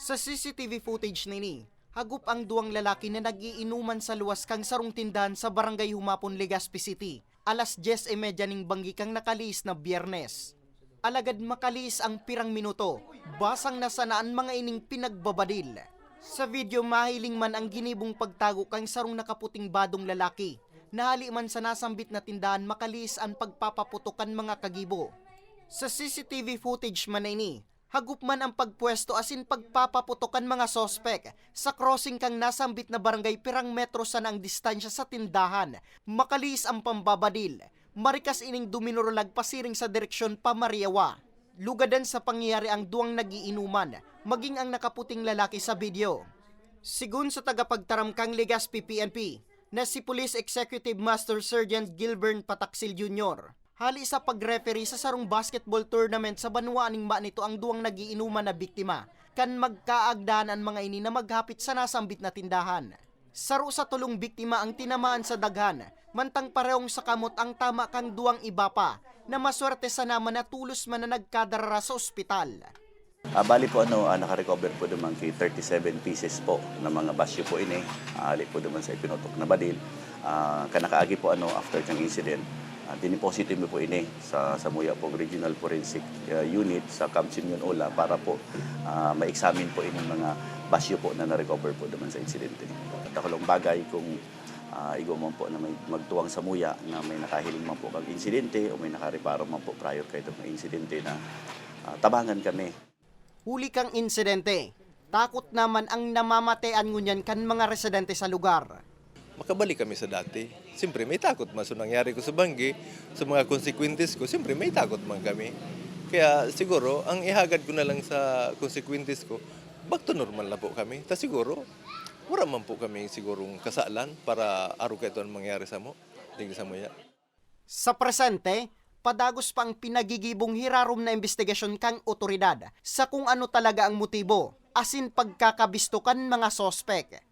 Sa CCTV footage nini, hagup ang duwang lalaki na nagiinuman sa luwas kang sarong tindahan sa barangay Humapon, Legazpi City. Alas 10.30 ning banggi kang nakalis na biyernes. Alagad makalis ang pirang minuto, basang nasanaan mga ining pinagbabadil. Sa video mahiling man ang ginibong pagtago kang sarong nakaputing badong lalaki. Nahali man sa nasambit na tindahan makalis ang pagpapaputukan mga kagibo. Sa CCTV footage man ini, hagup man ang pagpwesto asin pagpapaputokan mga sospek sa crossing kang nasambit na barangay pirang metro sa ang distansya sa tindahan. Makalis ang pambabadil. Marikas ining duminurulag pasiring sa direksyon Pamariawa. Lugadan sa pangyayari ang duwang nagiinuman, maging ang nakaputing lalaki sa video. Sigun sa tagapagtaram kang Legazpi PNP, na si Police Executive Master Sergeant Gilbern Pataksil Jr. Hali sa pag-referee sa sarong basketball tournament sa Banwa ning ma nito ang duwang nagiinuman na biktima, kan magkaagdaan ang mga ini na maghapit sa nasambit na tindahan. Saro sa tulong biktima ang tinamaan sa daghan, mantang parehong sa kamot ang tama kang duwang iba pa, na maswerte sa naman na tulos man na nagkadarara sa ospital. Ah, bali po ano, ah, naka-recover po naman kay 37 pieces po ng mga basyo po ini. Ah, ali po naman sa ipinutok na badil. Ah, kanakaagi po ano after kang incident. Uh, diniposito mo po ini sa Samuya po Regional Forensic ah, Unit sa Camp Simeon Ola para po ah, ma-examine po ining mga basyo po na na-recover po naman sa insidente. At ako lang bagay kung uh, igo man po na may magtuwang sa muya na may nakahiling man po kang insidente o may nakareparo man po prior kay itong insidente na ah, tabangan kami. Huli kang insidente. Takot naman ang namamatean ngunyan kan mga residente sa lugar. Makabalik kami sa dati. Siyempre, may takot man sa nangyari ko sa Banggi, sa mga consequences ko, siyempre may takot man kami. Kaya siguro, ang ihagad ko na lang sa consequences ko, back to normal na po kami. Ta siguro, wala man po kami sigurong kasalan para araw kayo ang mangyari sa mo. Hindi sa mo ya. Sa presente, padagos pa ang pinagigibong hirarom na investigasyon kang otoridad sa kung ano talaga ang motibo, asin pagkakabistukan mga sospek.